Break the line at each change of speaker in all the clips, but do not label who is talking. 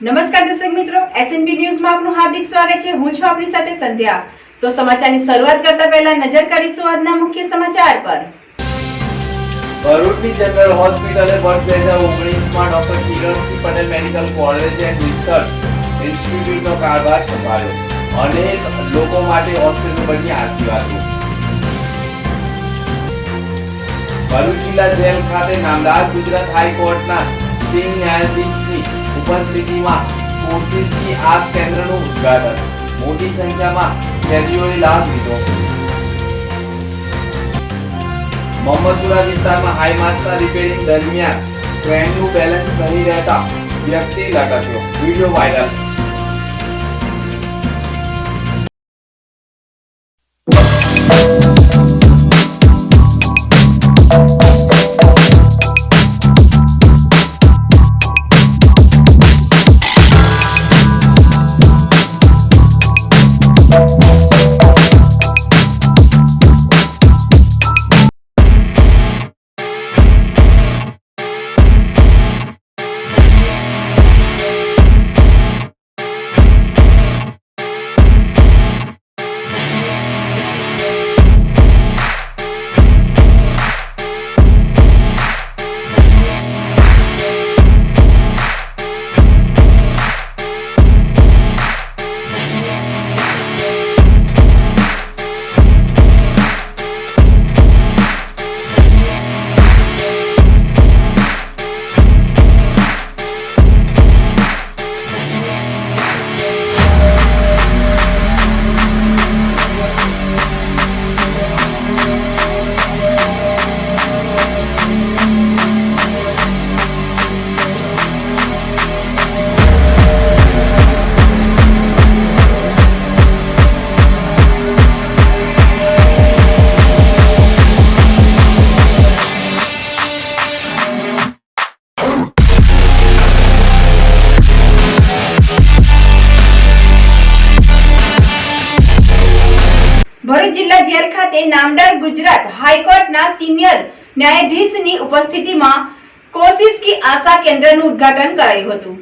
નમસ્કાર દર્શક મિત્રો એસએનપી ન્યૂઝમાં આપનું હાર્દિક સ્વાગત છે. હું છું આપની સાથે સંધ્યા. તો સમાચારની શરૂઆત કરતા પહેલા નજર કરીશું આજના મુખ્ય સમાચાર પર.
ભરૂચની જનરલ હોસ્પિટલે વર્ષ બે હજાર ઓગણીસમાં doctor Kiransinh Patel medical college and research ઇન્સ્ટિટ્યૂટનો કારભાર સંભાળ્યો. અનેક લોકો માટે હોસ્પિટલ બની આશીર્વાદો ભરૂચ જિલ્લા જેલ ખાતે નામદાર ગુજરાત હાઈકોર્ટના સિટિંગ ન્યાયાધીશની ઉપસ્થિતિમાં કોશિશ કી આસ કેન્દ્રનું ઉદ્ઘાટન. મોટી સંખ્યામાં કેદીઓએ લાભ લીધો. મોહમ્મદપુરા વિસ્તારમાં હાઈ માસ્ટર રિપેરિંગ દરમિયાન ટ્રેનનું બેલેન્સ નહીં રહેતા વ્યક્તિ લટક્યો વીડિયો વાયરલ.
ભરૂચ નામદાર ગુજરાત હાઈકોર્ટના સિનિયર ન્યાયાધીશની ઉપસ્થિતિમાં કોશિશ કી આશા કેન્દ્રનું ઉદ્ઘાટન કરાયું હતું.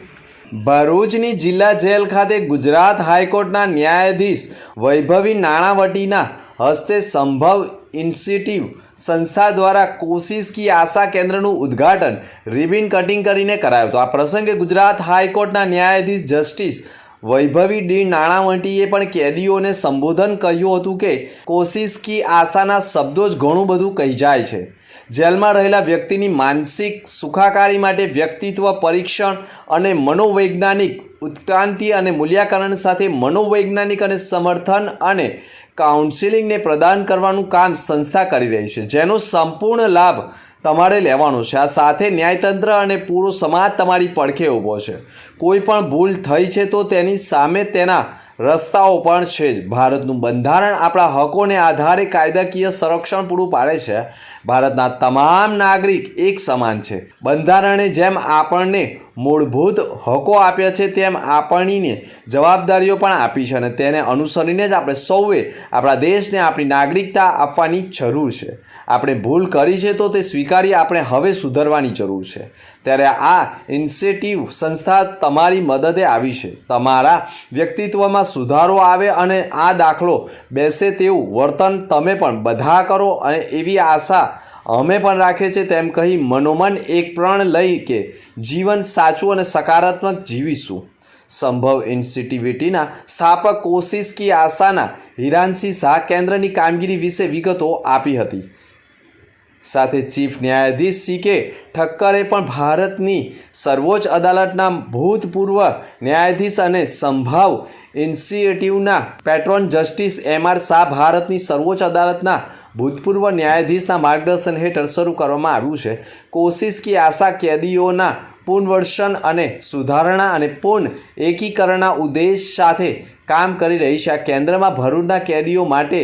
ભરૂચની જિલ્લા જેલ ખાતે ગુજરાત હાઈકોર્ટના ન્યાયાધીશ વૈભવી નાણાવટીના હસ્તે સંભવ ઇન્સ્ટિટ્યૂટ સંસ્થા દ્વારા કોશિશ કી આશા કેન્દ્રનું ઉદ્ઘાટન રિબિન કટિંગ કરીને કરાયું હતું. આ પ્રસંગે ગુજરાત હાઈકોર્ટના ન્યાયાધીશ જસ્ટિસ વૈભવી ડી નાણાવટીએ પણ કેદીઓને સંબોધન કહ્યું હતું કે કોશિશ કી આશાના શબ્દો જ ઘણું બધું કહી જાય છે. જેલમાં રહેલા વ્યક્તિની માનસિક સુખાકારી માટે વ્યક્તિત્વ પરીક્ષણ અને મનોવૈજ્ઞાનિક ઉત્ક્રાંતિ અને મૂલ્યાંકન સાથે મનોવૈજ્ઞાનિક અને સમર્થન અને કાઉન્સિલિંગને પ્રદાન કરવાનું કામ સંસ્થા કરી રહી છે, જેનો સંપૂર્ણ લાભ તમારે લેવાનો છે. આ સાથે ન્યાયતંત્ર અને પૂરો સમાજ તમારી પડખે ઊભો છે. કોઈ પણ ભૂલ થઈ છે તો તેની સામે તેના રસ્તાઓ પણ છે જ. ભારતનું બંધારણ આપણા હકોને આધારે કાયદાકીય સંરક્ષણ પૂરું પાડે છે. ભારતના તમામ નાગરિક એક સમાન છે. બંધારણે જેમ આપણને મૂળભૂત હકો આપ્યા છે, તેમ આપણને જવાબદારીઓ પણ આપી છે અને તેને અનુસરીને જ આપણે સૌએ આપણા દેશને આપણી નાગરિકતા આપવાની જરૂર છે. આપણે ભૂલ કરી છે તો તે સ્વીકારી આપણે હવે સુધરવાની જરૂર છે. ત્યારે આ ઇન્સેટિવ સંસ્થા તમારી મદદે આવી છે. તમારા વ્યક્તિત્વમાં સુધારો આવે અને આ દાખલો બેસે તેવું વર્તન તમે પણ બધા કરો અને એવી આશા અમે પણ રાખે છે તેમ કહી મનોમન એક પ્રણ લઈ કે જીવન સાચું અને સકારાત્મક જીવીશું. સંભવ ઇન્સ્ટિટ્યુટના સ્થાપક કોશિશ કી આશાના હિરાનસિંહ શાહ કેન્દ્રની કામગીરી વિશે વિગતો આપી હતી. સાથે ચીફ ન્યાયાધીશ સી કે ઠક્કરે પણ ભારતની સર્વોચ્ચ અદાલતના ભૂતપૂર્વ ન્યાયાધીશ અને સંભાવ ઇન્સ્ટિટ્યૂટના patron justice M R Shah ભારતની સર્વોચ્ચ અદાલતના ભૂતપૂર્વ ન્યાયાધીશના માર્ગદર્શન હેઠળ શરૂ કરવામાં આવ્યું છે. કોશિશ કી આશા કેદીઓના પુનર્વસન અને સુધારણા અને પૂર્ણ એકીકરણના ઉદ્દેશ સાથે કામ કરી રહી છે. આ કેન્દ્રમાં ભરૂચના કેદીઓ માટે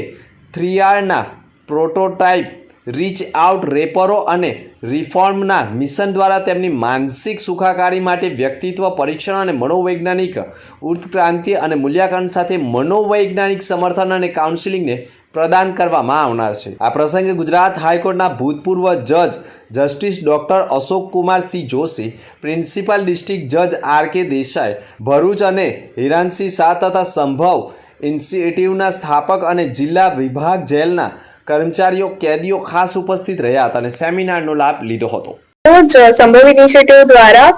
થ્રી આરના પ્રોટોટાઇપ રીચ આઉટ રેપરો અને રિફોર્મના મિશન દ્વારા તેમની માનસિક સુખાકારી માટે વ્યક્તિત્વ, પરીક્ષણ અને મનોવૈજ્ઞાનિક ઉત્ક્રાંતિ અને મૂલ્યાંકન સાથે મનોવૈજ્ઞાનિક સમર્થન અને કાઉન્સિલિંગને પ્રદાન કરવામાં આવનાર છે. આ પ્રસંગે ગુજરાત હાઈકોર્ટના ભૂતપૂર્વ જજ justice doctor Ashok Kumar Singh Joshi, principal district જજ આર કે દેસાઈ, ભરૂચ અને હિરાનસિંહ શાહ તથા સંભવ ઇન્સ્ટિટ્યૂટના સ્થાપક અને જિલ્લા વિભાગ જેલના કર્મચારીઓ કેદીઓ ખાસ ઉપસ્થિત રહ્યા હતા અને સેમિનારનો લાભ લીધો હતો.
રોજ સંભવ ઇનિશિયેટિવ દ્વારા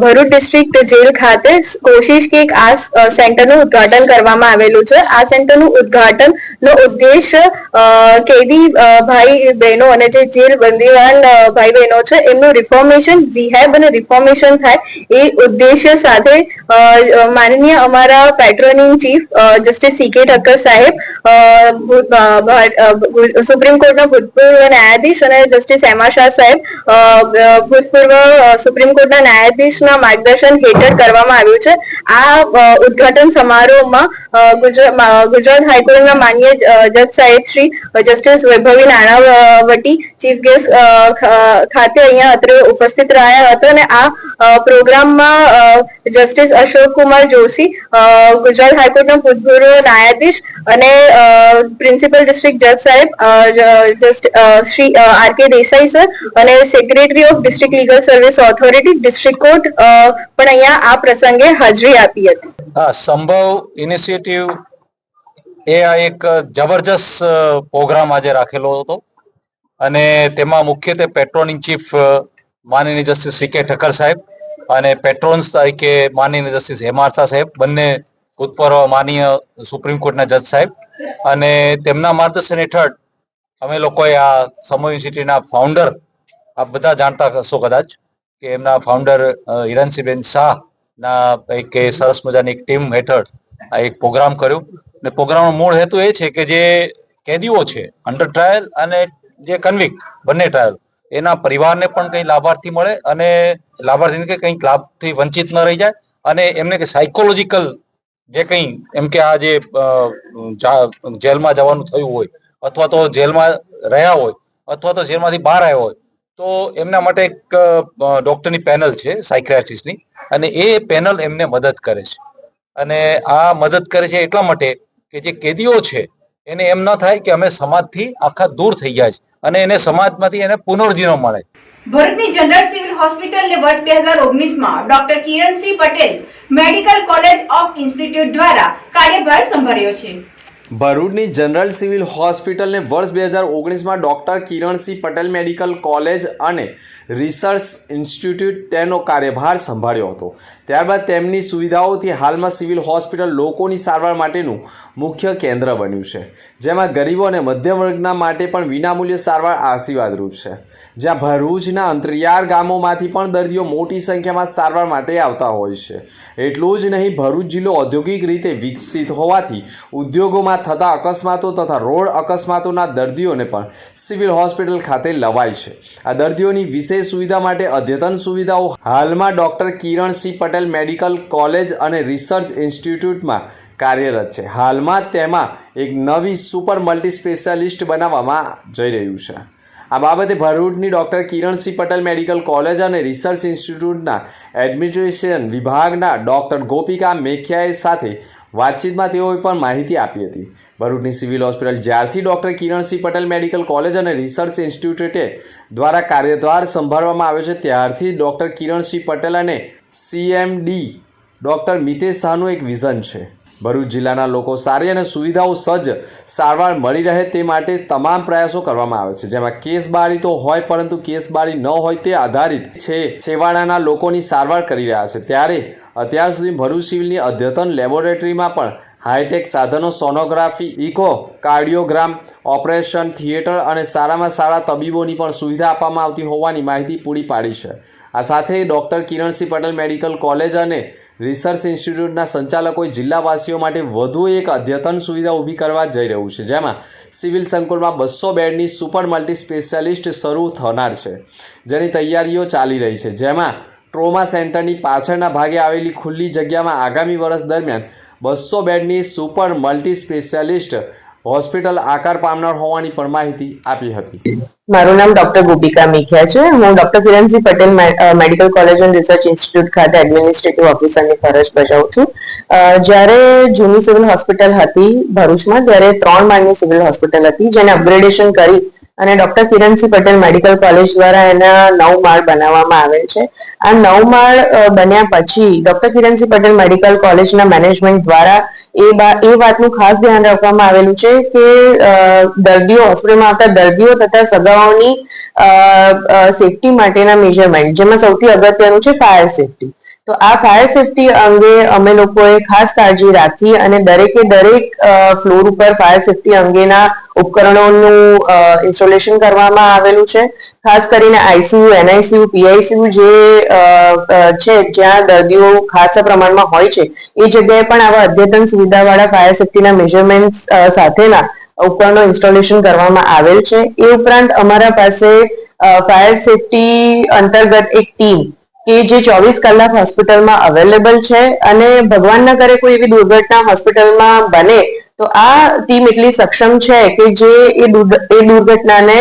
ભરૂચ ડિસ્ટ્રિક્ટ જેલ ખાતે કોશિશ કે આ સેન્ટરનું ઉદ્ઘાટન કરવામાં આવેલું છે. આ સેન્ટરનું ઉદ્ઘાટન નો ઉદ્દેશ કેદી ભાઈ બહેનો અને જે જેલ બંદીવાન ભાઈ બહેનો છે, એમનું રિફોર્મેશન રિહેબ અને રિફોર્મેશન થાય એ ઉદ્દેશ્ય સાથે માનનીય અમારા પેટ્રોનિંગ chief justice C K Thakkar સાહેબ સુપ્રીમ કોર્ટના ભૂતપૂર્વ ન્યાયાધીશ અને જસ્ટિસ એમા શાહ સાહેબ ભૂતપૂર્વ સુપ્રીમ કોર્ટના ન્યાયાધીશના માર્ગદર્શન હેઠળ કરવામાં આવ્યું છે. આ ઉદઘાટન સમારોહમાં ગુજરાત હાઈકોર્ટના માન્ય જજ સાહેબ શ્રી જસ્ટિસ વૈભવી નાણાવટી ચીફ ગેસ્ટ ખાતે અહીંયા અત્રે ઉપસ્થિત રહ્યા હતા અને આ પ્રોગ્રામમાં જસ્ટિસ અશોક કુમાર જોશી ગુજરાત હાઈકોર્ટના ભૂતપૂર્વ ન્યાયાધીશ અને પ્રિન્સિપલ ડિસ્ટ્રિક્ટ જજ સાહેબ Shri R K Desai sir અને secretary of district legal service authority, district court પણ અહીંયા આ પ્રસંગે હાજરી આપી હતી.
હા, સંભવ ઇનિશિયેટિવ એ આ એક જબરજસ્ત પ્રોગ્રામ આજે રાખેલો હતો. અને તેમાં મુખ્યત્વે પેટ્રોલિંગ ચીફ માનનીય જસ્ટિસ સી કે ઠક્કર સાહેબ અને પેટ્રોન્સ તરીકે માનનીય જસ્ટિસ હેમારસા સાહેબ, બંને ભૂતપૂર્વ માનનીય સુપ્રીમ કોર્ટના જજ સાહેબ. અને તેમના માર્ગદર્શન હેઠળ અમે લોકોએ આ સમો યુનિવર્સિટીના ફાઉન્ડર આપ બધા જાણતા હશો કદાચ કે એમના ફાઉન્ડર હિરણસિંહબેન શાહ ના એક સરસ મજાની એક ટીમ હેઠળ આ એક પ્રોગ્રામ કર્યો. અને પ્રોગ્રામનો મૂળ હેતુ એ છે કે જે કેદીઓ છે અંડર ટ્રાયલ અને જે કન્વિક બંને ટ્રાયલ એના પરિવારને પણ કંઈ લાભાર્થી મળે અને લાભાર્થીને કે કંઈક લાભથી વંચિત ન રહી જાય અને એમને કે સાયકોલોજીકલ જે કંઈ એમ કે આ જે જેલમાં જવાનું થયું હોય અથવા તો જેલમાં રહ્યા હોય અથવા તો જેલમાંથી બહાર આવ્યા હોય, તો એમના માટે એક ડોક્ટરની પેનલ છે સાયક્રેટિસ્ટની અને એ પેનલ એમને મદદ કરે છે. અને આ મદદ કરે છે એટલા માટે કે જે કેદીઓ છે એને એમ ન થાય કે અમે સમાજથી આખા દૂર થઈ ગયા છે અને એને સમાજમાંથી એને પુનર્જીનો મળે
ભરૂચની જનરલ સિવિલ હોસ્પિટલને વર્ષ બે હજાર ઓગણીસમાં doctor Kiransinh Patel medical college of institute દ્વારા કાર્યભાર સંભાળ્યો છે.
ભરૂચની જનરલ સિવિલ હોસ્પિટલને વર્ષ બે હજાર ઓગણીસમાં doctor Kiransinh Patel medical college અને રિસર્ચ ઇન્સ્ટિટ્યૂટ તેનો કાર્યભાર સંભાળ્યો હતો. ત્યારબાદ તેમની સુવિધાઓથી હાલમાં સિવિલ હોસ્પિટલ લોકોની સારવાર માટેનું મુખ્ય કેન્દ્ર બન્યું છે, જેમાં ગરીબો અને મધ્યમ વર્ગના માટે પણ વિનામૂલ્ય સારવાર આશીર્વાદરૂપ છે. જ્યાં ભરૂચના અંતરિયાળ ગામોમાંથી પણ દર્દીઓ મોટી સંખ્યામાં સારવાર માટે આવતા હોય છે. એટલું જ નહીં, ભરૂચ જિલ્લો ઔદ્યોગિક રીતે વિકસિત હોવાથી ઉદ્યોગોમાં થતા અકસ્માતો તથા રોડ અકસ્માતોના દર્દીઓને પણ સિવિલ હોસ્પિટલ ખાતે લવાય છે. આ દર્દીઓની વિશેષ સુવિધા માટે અદ્યતન સુવિધાઓ. હાલમાં doctor Kiran Kiransinh Patel medical college અને રિસર્ચ ઇન્સ્ટિટ્યૂટમાં કાર્યરત છે. હાલમાં તેમાં એક નવી સુપર મલ્ટી સ્પેશિયાલિસ્ટ બનાવવામાં જઈ રહ્યું છે. આ બાબતે ભરૂચની doctor Kiransinh Patel medical college અને રિસર્ચ ઇન્સ્ટિટ્યૂટના એડમિનિસ્ટ્રેશન વિભાગના ડૉક્ટર ગોપિકા મેખિયાએ સાથે વાતચીતમાં તેઓએ પણ માહિતી આપી હતી. ભરૂચની સિવિલ હોસ્પિટલ જ્યારથી doctor Kiransinh Patel medical college અને રિસર્ચ ઇન્સ્ટિટ્યૂટે દ્વારા કાર્યભાર સંભાળવામાં આવ્યો છે, ત્યારથી ડૉક્ટર કિરણસિંહ પટેલ અને સીએમડી ડૉક્ટર મિતેશ શાહનું એક વિઝન છે. ભરૂચ જિલ્લાના લોકો સારી અને સુવિધાઓ સજ્જ સારવાર મળી રહે તે માટે તમામ પ્રયાસો કરવામાં આવે છે. જેમાં કેસ બારી તો હોય, પરંતુ કેસ બારી ન હોય તે આધારિત છે. છેવાડાના લોકોની સારવાર કરી રહ્યા છે. ત્યારે અત્યાર સુધી ભરૂચ સિવિલની અદ્યતન લેબોરેટરીમાં પણ હાઈટેક સાધનો, sonography, echo, cardiogram, operation theatre અને સારામાં સારા તબીબોની પણ સુવિધા આપવામાં આવતી હોવાની માહિતી પૂરી પાડી છે. આ સાથે doctor Kiransinh Patel medical college અને રિસર્ચ ઇન્સ્ટિટ્યૂટના સંચાલકોએ જિલ્લાવાસીઓ માટે વધુ એક અદ્યતન સુવિધા ઊભી કરવા જઈ રહ્યું છે, જેમાં સિવિલ સંકુલમાં બસો બેડની સુપર મલ્ટી સ્પેશિયાલિસ્ટ શરૂ થનાર છે, જેની તૈયારીઓ ચાલી રહી છે, જેમાં ટ્રોમા સેન્ટરની પાછળના ભાગે આવેલી ખુલ્લી જગ્યામાં આગામી વર્ષ દરમિયાન બસો બેડની સુપર મલ્ટી સ્પેશિયાલિસ્ટ હોસ્પિટલ આકાર પામનાર હોવાની પણ માહિતી આપી હતી.
મારું નામ ડોક્ટર ગોપિકા મીખ્યા છે. હું doctor Kiransinh Patel medical college and research institute ખાતે એડમિનિસ્ટ્રેટિવ ઓફિસરની ફરજ બજાવું છું. જ્યારે જૂની સિવિલ હોસ્પિટલ હતી ભરૂચમાં, ત્યારે ત્રણ માળની સિવિલ હોસ્પિટલ હતી, જેને અપગ્રેડેશન કરી અને doctor Kiransinh Patel medical college દ્વારા એના નવ માળ બનાવવામાં આવેલ છે. આ નવ માળ બન્યા પછી ડોક્ટર કિરણસિંહ પટેલ મેડિકલ કોલેજના મેનેજમેન્ટ દ્વારા એ એ વાતનું ખાસ ધ્યાન રાખવામાં આવેલું છે કે દર્દીઓ, હોસ્પિટલમાં આવતા દર્દીઓ તથા સગાઓની સેફટી માટેના મેજરમેન્ટ જેમાં સૌથી અગત્યનું છે ફાયર સેફટી તો આ ફાયર સેફટી અંગે અમે લોકોએ ખાસ કાળજી રાખી અને દરેકે દરેક ફ્લોર ઉપર ફાયર સેફટી અંગેના ઉપકરણોનું ઇન્સ્ટોલેશન કરવામાં આવેલું છે. ખાસ કરીને આઈસીયુ એનઆઈસીયુ પીઆઈસીયુ જે છે, જ્યાં દર્દીઓ ખાસા પ્રમાણમાં હોય છે, એ જગ્યાએ પણ આવા અદ્યતન સુવિધાવાળા ફાયર સેફટીના મેજરમેન્ટ સાથેના ઉપકરણો ઇન્સ્ટોલેશન કરવામાં આવેલ છે. એ ઉપરાંત અમારા પાસે ફાયર સેફટી અંતર્ગત એક ટીમ કે જે ચોવીસ કલાક હોસ્પિટલમાં અવેલેબલ છે અને ભગવાન ના કરે કોઈ એવી દુર્ઘટના હોસ્પિટલમાં બને, તો આ ટીમ એટલી સક્ષમ છે કે જે એ દુર્ઘ- એ દુર્ઘટનાને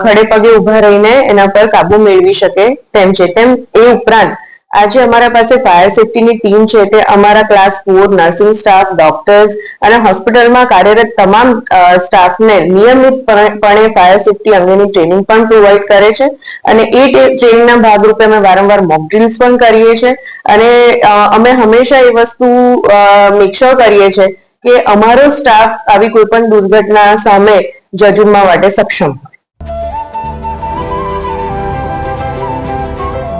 ખડે પગે ઊભા રહીને એના પર કાબુ મેળવી શકે તેમ છે. તેમ એ ઉપરાંત આજે અમારા પાસે ફાયર સેફટીની ટીમ છે તે અમારા class four nursing staff doctors અને હોસ્પિટલમાં કાર્યરત તમામ સ્ટાફને નિયમિતપણે ફાયર સેફટી અંગેની ટ્રેનિંગ પણ પ્રોવાઈડ કરે છે. અને એ ટ્રેનિંગના ભાગરૂપે અમે વારંવાર મોક ડ્રિલ્સ પણ કરીએ છીએ અને અમે હંમેશા એ વસ્તુ મેકશ્યોર કરીએ છીએ કે અમારો સ્ટાફ આવી કોઈ પણ દુર્ઘટના સામે જજુમવા માટે સક્ષમ હોય.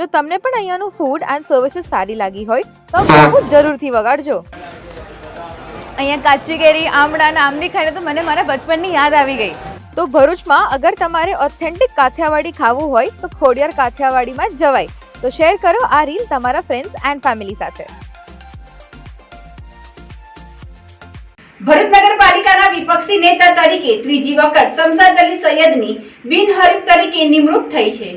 જો તમને પણ અહીંયાનું ફૂડ એન્ડ સર્વિસીસ સારી લાગી હોય તો બહુ જરૂરથી વગાડજો.
અહીંયા કાચી કેરી આમળા અને ખાઈને તો મને મારા બચપનની યાદ આવી ગઈ.
તો ભરૂચમાં અગર તમારે ઓથેન્ટિક કાઠિયાવાડી ખાવું હોય તો ખોડિયાર કાઠિયાવાડીમાં જવાય. તો શેર કરો આ રીલ તમારા ફ્રેન્ડ્સ એન્ડ ફેમિલી સાથે.
ભરૂચ નગરપાલિકાના વિપક્ષી નેતા તરીકે ત્રીજી વખત શમશાદ અલી સૈયદની બિનહરીફ તરીકે નિમણૂક થઈ છે.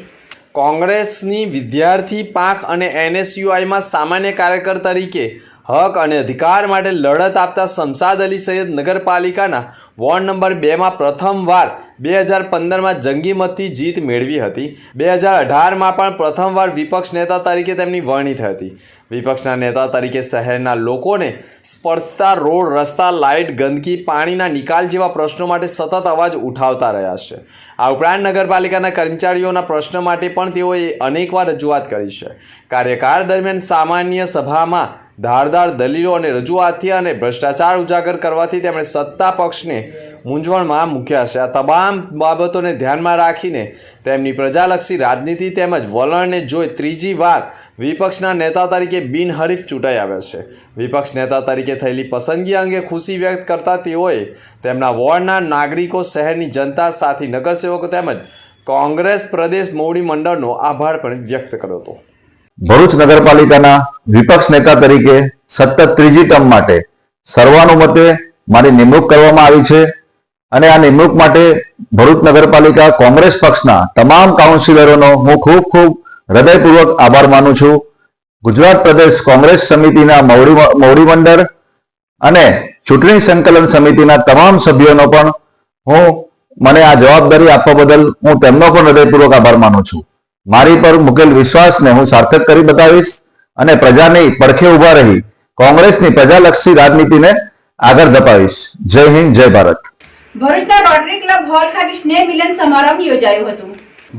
કોંગ્રેસની વિદ્યાર્થી પાંખ અને એનએસયુઆઈમાં સામાન્ય કાર્યકર તરીકે હક અને અધિકાર માટે લડત આપતા શમશાદ અલી સૈયદ નગરપાલિકાના વોર્ડ નંબર બેમાં પ્રથમવાર બે હજાર પંદરમાં જંગી મતથી જીત મેળવી હતી. બે હજાર અઢારમાં પણ પ્રથમવાર વિપક્ષ નેતા તરીકે તેમની વરણી થઈ હતી. વિપક્ષના નેતા તરીકે શહેરના લોકોને સ્પર્શતા રોડ, રસ્તા, લાઇટ, ગંદકી, પાણીના નિકાલ જેવા પ્રશ્નો માટે સતત અવાજ ઉઠાવતા રહ્યા છે. આ ઉપરાંત નગરપાલિકાના કર્મચારીઓના પ્રશ્ન માટે પણ તેઓએ અનેકવાર રજૂઆત કરી છે. કાર્યકાળ દરમિયાન સામાન્ય સભામાં ધારદાર દલીલો અને રજૂઆતથી અને ભ્રષ્ટાચાર ઉજાગર કરવાથી તેમણે સત્તા પક્ષને મૂંઝવણમાં મૂક્યા છે. આ તમામ બાબતોને ધ્યાનમાં રાખીને તેમની પ્રજાલક્ષી રાજનીતિ તેમજ વલણને જોઈ ત્રીજી વાર વિપક્ષના નેતા તરીકે બિનહરીફ ચૂંટાઈ આવ્યા છે. વિપક્ષ નેતા તરીકે થયેલી પસંદગી અંગે ખુશી વ્યક્ત કરતા તેઓએ તેમના વોર્ડના નાગરિકો, શહેરની જનતા સાથી નગરસેવકો તેમજ કોંગ્રેસ પ્રદેશ મોવડી મંડળનો આભાર પણ વ્યક્ત કર્યો હતો.
ભરૂચ નગરપાલિકાના વિપક્ષ નેતા તરીકે સતત ત્રીજી ટર્મ માટે સર્વાનુમતે મારી નિમણૂક કરવામાં આવી છે. અને આ નિમણૂક માટે ભરૂચ નગરપાલિકા કોંગ્રેસ પક્ષના તમામ કાઉન્સિલરોનો હું ખૂબ ખૂબ હૃદયપૂર્વક આભાર માનું છું. ગુજરાત પ્રદેશ કોંગ્રેસ સમિતિના મવડી મવડી મંડળ અને ચૂંટણી સંકલન સમિતિના તમામ સભ્યોનો પણ હું મને આ જવાબદારી આપવા બદલ હું તેમનો પણ હૃદયપૂર્વક આભાર માનું છું. મારી પર મૂકેલ વિશ્વાસને હું સાર્થક કરી બતાવીશ અને પ્રજાની પડખે ઊભા રહી કોંગ્રેસની પ્રજાલક્ષી રાજનીતિને આગળ ધપાવીશ. જય હિન્દ, જય ભારત.
ભરૂચના રોટરી ક્લબ હોલ ખાતે સ્નેહ મિલન સમારંભ યોજાયો હતો.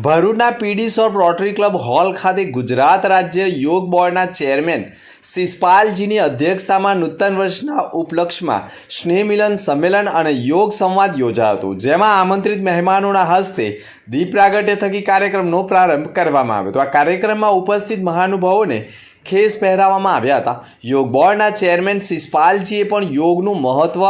ભરૂચના PD shop Rotary club hall ખાતે ગુજરાત રાજ્ય યોગ બોર્ડના ચેરમેન શિષપાલજીની અધ્યક્ષતામાં નૂતન વર્ષના ઉપલક્ષમાં સ્નેહ મિલન સંમેલન અને યોગ સંવાદ યોજાયો હતો, જેમાં આમંત્રિત મહેમાનોના હસ્તે દીપ પ્રાગટ્ય થકી કાર્યક્રમનો પ્રારંભ કરવામાં આવ્યો હતો. આ કાર્યક્રમમાં ઉપસ્થિત મહાનુભાવોને ખેસ પહેરાવવામાં આવ્યા હતા. યોગ બોર્ડના ચેરમેન શિષપાલજીએ પણ યોગનું મહત્વ,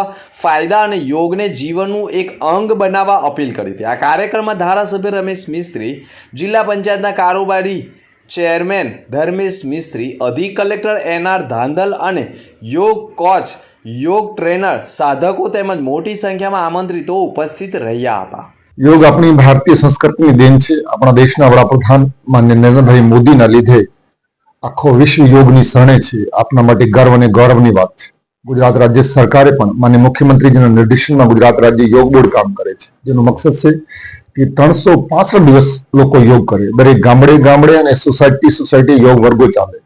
ફાયદા અને યોગને જીવનનું એક અંગ બનાવવા અપીલ કરી હતી. આ કાર્યક્રમમાં ધારાસભ્ય રમેશ મિસ્ત્રી, જિલ્લા પંચાયતના કારોબારી ચેરમેન ધર્મેશ મિસ્ત્રી, અધિક કલેક્ટર એન આર ધાંધલ અને યોગ કોચ, યોગ ટ્રેનર, સાધકો તેમજ મોટી સંખ્યામાં આમંત્રિતો ઉપસ્થિત રહ્યા હતા.
યોગ આપણી ભારતીય સંસ્કૃતિની દેન છે. આપણા દેશના વડાપ્રધાન માન્ય નરેન્દ્રભાઈ મોદીના લીધે આખો વિશ્વ યોગની શરણે છે. આપના માટે ગર્વ અને ગૌરવની વાત છે. ગુજરાત રાજ્ય સરકારે પણ માન્ય મુખ્યમંત્રીજીના નિર્દેશનમાં ગુજરાત રાજ્ય યોગ બોર્ડ કામ કરે છે. જેનો મકસદ છે કે ત્રણસો પાસઠ દિવસ લોકો યોગ કરે. દરેક ગામડે ગામડે અને સોસાયટી સોસાયટી યોગ વર્ગો ચાલે.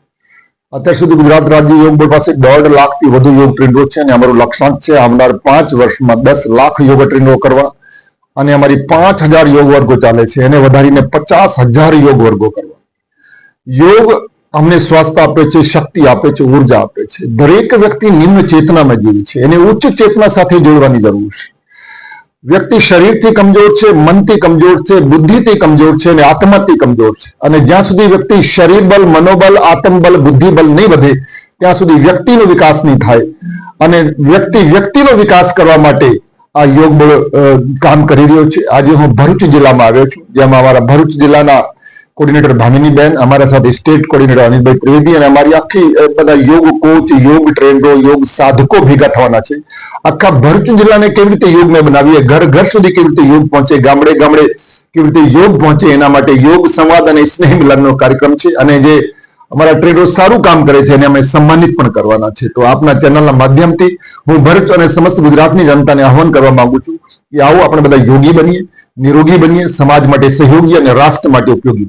અત્યાર સુધી ગુજરાત રાજ્ય યોગ બોર્ડ પાસે દોઢ લાખથી વધુ યોગ ટ્રેનરો છે અને અમારું લક્ષ્યાંક છે આવનાર પાંચ વર્ષમાં દસ લાખ યોગ ટ્રેનરો કરવા અને અમારી પાંચ હજાર યોગ વર્ગો ચાલે છે. એને વધારીને પચાસ હજાર યોગ વર્ગો કરવા. યોગ અમને સ્વાસ્થ્ય આપે છે, શક્તિ આપે છે, ઊર્જા આપે છે. દરેક વ્યક્તિ નિમ્ન ચેતનામાં જીવે છે. એને ઉચ્ચ ચેતના સાથે જોડવાની જરૂર છે. વ્યક્તિ શરીરથી કમજોર છે, મનથી કમજોર છે, બુદ્ધિથી કમજોર છે અને આત્માથી કમજોર છે. અને જ્યાં સુધી વ્યક્તિ શરીર બલ મનોબલ આત્મબલ બુદ્ધિબલ નહીં વધે, ત્યાં સુધી વ્યક્તિનો વિકાસ નહીં થાય. અને વ્યક્તિ વ્યક્તિનો વિકાસ કરવા માટે આ યોગ બળ કામ કરી રહ્યો છે. આજે હું ભરૂચ જિલ્લામાં આવ્યો છું, જેમાં અમારા ભરૂચ જિલ્લાના કોર્ડિનેટર ભામિની બેન અમારા સાથે સ્ટેટ કોર્ડિનેટર અનિલભાઈ ત્રિવેદી અને અમારી આખી બધા યોગ કોચ યોગ ટ્રેનરો યોગ સાધકો ભેગા થવાના છે. આખા ભરૂચ જિલ્લાને કેવી રીતે યોગમય બનાવીએ? ઘર ઘર સુધી કેવી રીતે યોગ પહોંચે? ગામડે ગામડે કેવી રીતે યોગ પહોંચે? એના માટે યોગ સંવાદ અને સ્નેહ મિલનનો કાર્યક્રમ છે. અને જે અમારા ટ્રેનરો સારું કામ કરે છે અને અમે સન્માનિત પણ કરવાના છે. તો આપના ચેનલના માધ્યમથી હું ભરૂચ અને સમસ્ત ગુજરાતની જનતાને આહવાન કરવા માંગુ છું કે આવો આપણે બધા યોગી બનીએ, નિરોગી બનીએ, સમાજ માટે સહયોગી અને રાષ્ટ્ર માટે ઉપયોગી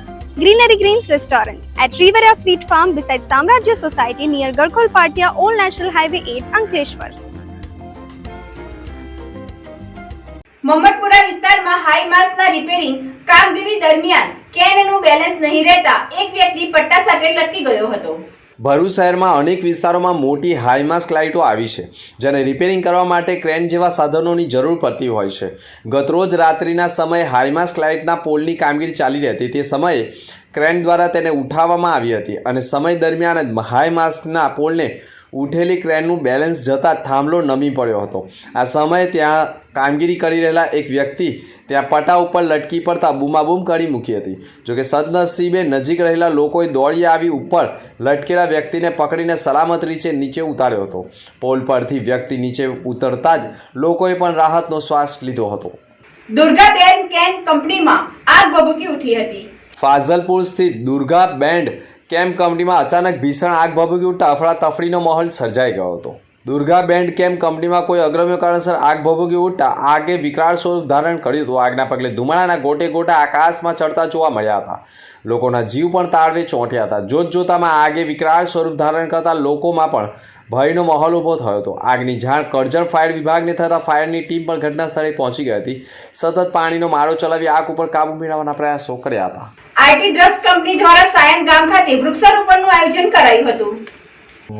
Greenery Greens restaurant at Rivera Sweet Farm beside Samrajya society near Gadkhol Patiya Old national Highway 8 Ankleshwar.
Mohammadpura વિસ્તારમાં હાઈ માસના રિપેરિંગ કામગીરી દરમિયાન કેનનું બેલેન્સ નહીં રહેતા એક વ્યક્તિ પટ્ટા સાથે લટકી ગયો હતો
ભરૂચ શહેરમાં અનેક વિસ્તારોમાં મોટી હાઈમાસ્ક લાઇટો આવી છે, જેને રિપેરિંગ કરવા માટે ક્રેન જેવા સાધનોની જરૂર પડતી હોય છે. ગતરોજ રાત્રિના સમયે હાઈમાસ્ક લાઇટના પોલની કામગીરી ચાલી રહી હતી તે સમયે ક્રેન દ્વારા તેને ઉઠાવવામાં આવી હતી અને સમય દરમિયાન જ હાઈમાસ્કના પોલને ઉઠેલી ક્રેનનું બેલેન્સ જતાં થાંભલો નમી પડ્યો હતો. આ સમયે ત્યાં કામગીરી કરી રહેલા એક વ્યક્તિ ત્યાં પટા ઉપર લટકી પડતા બૂમાબૂમ કરી મૂકી હતી. જોકે સદનસીબે નજીક રહેલા લોકોએ દોડી આવી ઉપર લટકેલા વ્યક્તિને પકડીને સલામત રીતે નીચે ઉતાર્યો હતો. પોલ પરથી વ્યક્તિ નીચે ઉતરતા જ લોકોએ પણ રાહતનો શ્વાસ લીધો હતો.
દુર્ગાબેન કેન કંપનીમાં આગ ભભૂકી ઉઠી હતી.
ફાઝલપુર સ્થિત દુર્ગા બેન્ડ કેમ્પ કંપનીમાં અચાનક ભીષણ આગ ભભૂકી ઉઠતા અફડાતફડીનો માહોલ સર્જાઈ ગયો હતો. દુર્ગા બેન્ડ કેમ્પ કંપનીમાં કોઈ અગ્રમ્ય કારણસર આગ ભભૂકી ઉઠતા આગે વિકરાળ સ્વરૂપ ધારણ કર્યું હતું? આગના પગલે ધુમાડાના ગોટે ગોટા આકાશમાં ચડતા જોવા મળ્યા હતા. લોકોના જીવ પણ તાળવે ચોંટ્યા હતા. જોત જોતામાં આગે વિકરાળ સ્વરૂપ ધારણ કરતા લોકોમાં પણ ભયનો માહોલ ઊભો થયો હતો. આગની જાણ કરજણ ફાયર વિભાગને થતાં ફાયરની ટીમ પણ ઘટના સ્થળે પહોંચી ગઈ હતી. સતત પાણીનો મારો ચલાવી આગ ઉપર કાબુ મેળવવાના પ્રયાસો કર્યા હતા.
આઈટી ડ્રગ્સ કંપની દ્વારા સાયન ગામ ખાતે વૃક્ષારોપણનું આયોજન કરાયું હતું.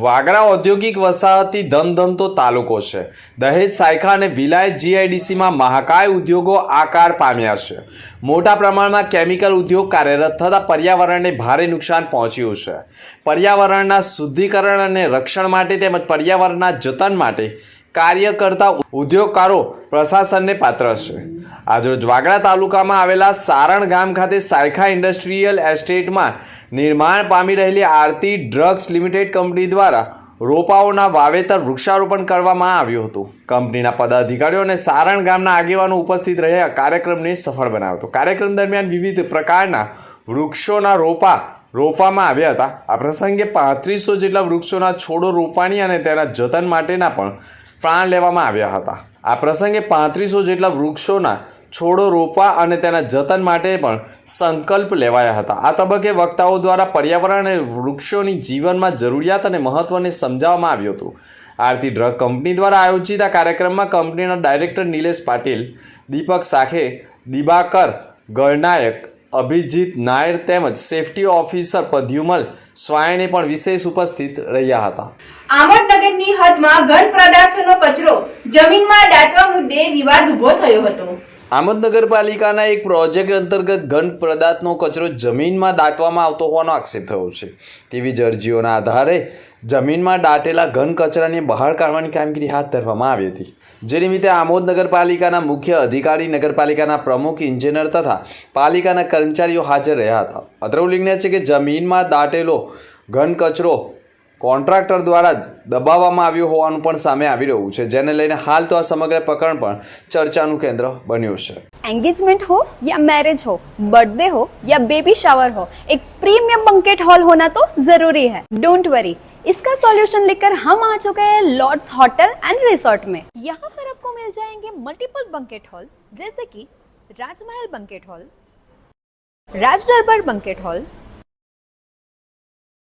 વાગરા ઔદ્યોગિક વસાહતી ધમધમતો તાલુકો છે. દહેજ સાયખા અને વિલાયત જીઆઈડીસીમાં મહાકાય ઉદ્યોગો આકાર પામ્યા છે. મોટા પ્રમાણમાં કેમિકલ ઉદ્યોગ કાર્યરત થતાં પર્યાવરણને ભારે નુકસાન પહોંચ્યું છે. પર્યાવરણના શુદ્ધિકરણ અને રક્ષણ માટે તેમજ પર્યાવરણના જતન માટે કાર્ય કરતા ઉદ્યોગકારો પ્રશાસનને પાત્ર છે. આજરોજ વાગડા તાલુકામાં આવેલા સારણ ગામ ખાતે સાયખા ઇન્ડસ્ટ્રીયલ એસ્ટેટમાં નિર્માણ પામી રહેલી આરતી ડ્રગ્સ લિમિટેડ કંપની દ્વારા રોપાઓના વાવેતર વૃક્ષારોપણ કરવામાં આવ્યું હતું. કંપનીના પદાધિકારીઓ અને સારણ ગામના આગેવાનો ઉપસ્થિત રહ્યા. કાર્યક્રમને સફળ બનાવ્યો હતો. કાર્યક્રમ દરમિયાન વિવિધ પ્રકારના વૃક્ષોના રોપા રોપવામાં આવ્યા હતા. આ પ્રસંગે પાંત્રીસો જેટલા વૃક્ષોના છોડો રોપાણી અને તેના જતન માટેના પણ પ્રાણ લેવામાં આવ્યા હતા. આ પ્રસંગે પાંત્રીસો જેટલા વૃક્ષોના છોડો રોપવા અને તેના જતન માટે પણ સંકલ્પ લેવાયા હતા. આ તબક્કે વક્તાઓ દ્વારા પર્યાવરણ અને વૃક્ષોની જીવનમાં જરૂરિયાત અને મહત્વને સમજાવવામાં આવ્યું હતું. આરતી ડ્રગ કંપની દ્વારા આયોજિત આ કાર્યક્રમમાં કંપનીના ડાયરેક્ટર નિલેશ પાટીલ, દીપક સાખે, દિબાકર ગળનાયક, અભિજીત નાયર તેમજ સેફટી ઓફિસર પદ્યુમલ સ્વાયને પણ વિશેષ ઉપસ્થિત રહ્યા હતા.
આમોદનગરની હદમાં ઘન પદાર્થનો કચરો જમીનમાં દાટવા મુદ્દે વિવાદ ઊભો થયો હતો.
આમદ નગરપાલિકાના એક પ્રોજેક્ટ અંતર્ગત ઘન પદાર્થનો કચરો જમીનમાં દાટવામાં આવતો હોવાનો આક્ષેપ થયો છે. તેવી જ અરજીઓના આધારે જમીનમાં દાટેલા ઘન કચરાને બહાર કાઢવાની કામગીરી હાથ ધરવામાં આવી હતી. જે નિમિત્તે આમોદ નગરપાલિકાના મુખ્ય અધિકારી, નગરપાલિકાના પ્રમુખ, ઇન્જિનિયર તથા પાલિકાના કર્મચારીઓ હાજર રહ્યા હતા. અત્રે ઉલ્લેખનીય છે કે જમીનમાં દાટેલો ઘન કચરો કોન્ટ્રાક્ટર દ્વારા જ દબાવવામાં આવ્યો હોવાનું પણ સામે આવી રહ્યું છે જેને લઈને હાલ તો આ સમગ્ર પ્રકરણ પણ ચર્ચાનું કેન્દ્ર બન્યું છે
एंगेजमेंट हो या मैरिज हो बर्थडे हो या बेबी शावर हो एक प्रीमियम बंकेट हॉल होना तो जरूरी है डोंट वरी इसका सॉल्यूशन लेकर हम आ चुके हैं लॉर्ड्स होटल एंड रिसोर्ट में
यहाँ पर आपको मिल जाएंगे मल्टीपल बंकेट हॉल जैसे कि राजमहल banquet hall Raj Darbar banquet hall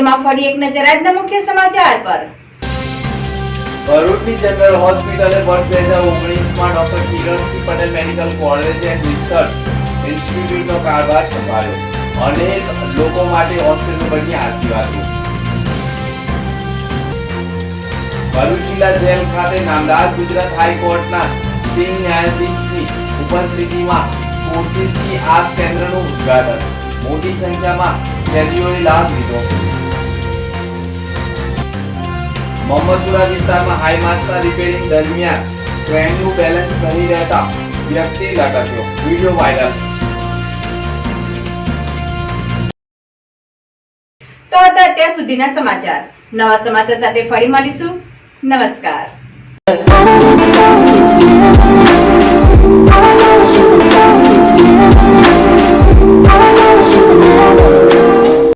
અંતમાં ફરી એક નજર આજના મુખ્ય સમાચાર પર.
ભરૂચની જનરલ હોસ્પિટલે વર્ષ બે હજાર ઓગણીસમાં doctor Kiransinh Patel medical college and research ઇન્સ્ટિટ્યૂટનો કારભાર સંભાળ્યો. અનેક લોકો માટે હોસ્પિટલ બની આશીર્વાદ ભરૂચ જિલ્લા જેલ ખાતે નામદાર ગુજરાત હાઈકોર્ટના સિટિંગ ન્યાયાધીશની ઉપસ્થિતિમાં કોશિશ આ કેન્દ્રનું ઉદ્ઘાટન. મોટી સંખ્યામાં કેદીઓએ લાભ લીધો. મોહમ્મદપુરા વિસ્તારમાં હાઈ માસના રિપેરિંગ દરમિયાન ટ્રેનનું બેલેન્સ કરી રહેતા વ્યક્તિ લટક્યો. વીડિયો વાયરલ
તો હતા અત્યાર સુધીના સમાચાર. નવા સમાચાર સાથે ફરી મળીશું. નમસ્કાર.